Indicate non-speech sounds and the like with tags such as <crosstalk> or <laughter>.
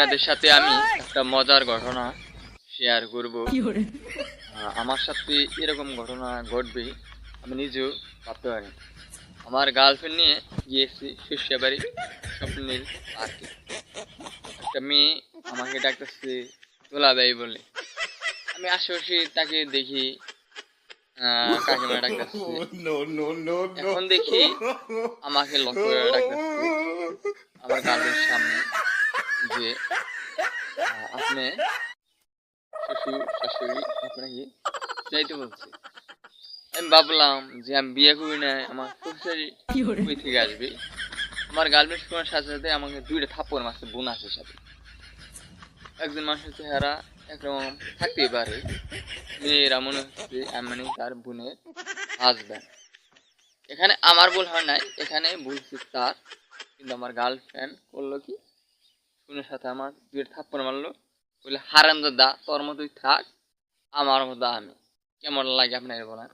আপনাদের সাথে আমি একটা মজার ঘটনা শেয়ার করব। আমার সাথে এরকম ঘটনা ঘটবে আমি নিজেও ভাবতে পারি আমার গার্লফ্রেন্ড নিয়ে গিয়েছি শস্যাবাড়ি স্বপ্নের পার্কে একটা মেয়ে আমাকে ডাকতেছে তোলা দেয় বলে। আমি আশেপাশে তাকে দেখি আহ, কাকিমা ডাকতেছে। <laughs> No, এখন দেখি আমাকে লক্ষ্য করে ডাকতেছে। যে আপনি শ্বশুর শাশুড়ি আপনাকে বলছে। আমি ভাবলাম যে আমি বিয়ে করি না আমার শ্বশুরি থেকে আসবে। আমার গার্লফ্রেন্ড শোনার সাথে সাথে আমাকে দুইটা থাপ্পড় মারছে বোন আছে সাথে। একজন মানুষের চেহারা একরকম থাকতেই পারে। মেয়েরা মনে হচ্ছে আমি তার বোনের হাজব্যান্ড এখানে আমার ভুল হয় নাই এখানে ভুলছে তার। কিন্তু আমার গার্লফ্রেন্ড করল কি? শুনের সাথে আমার দুয়ের থাপ্পড় মারলো। বলে হারাম দা তোর মতোই থাক, আমার মতো আমি। কেমন লাগে আপনার বলেন?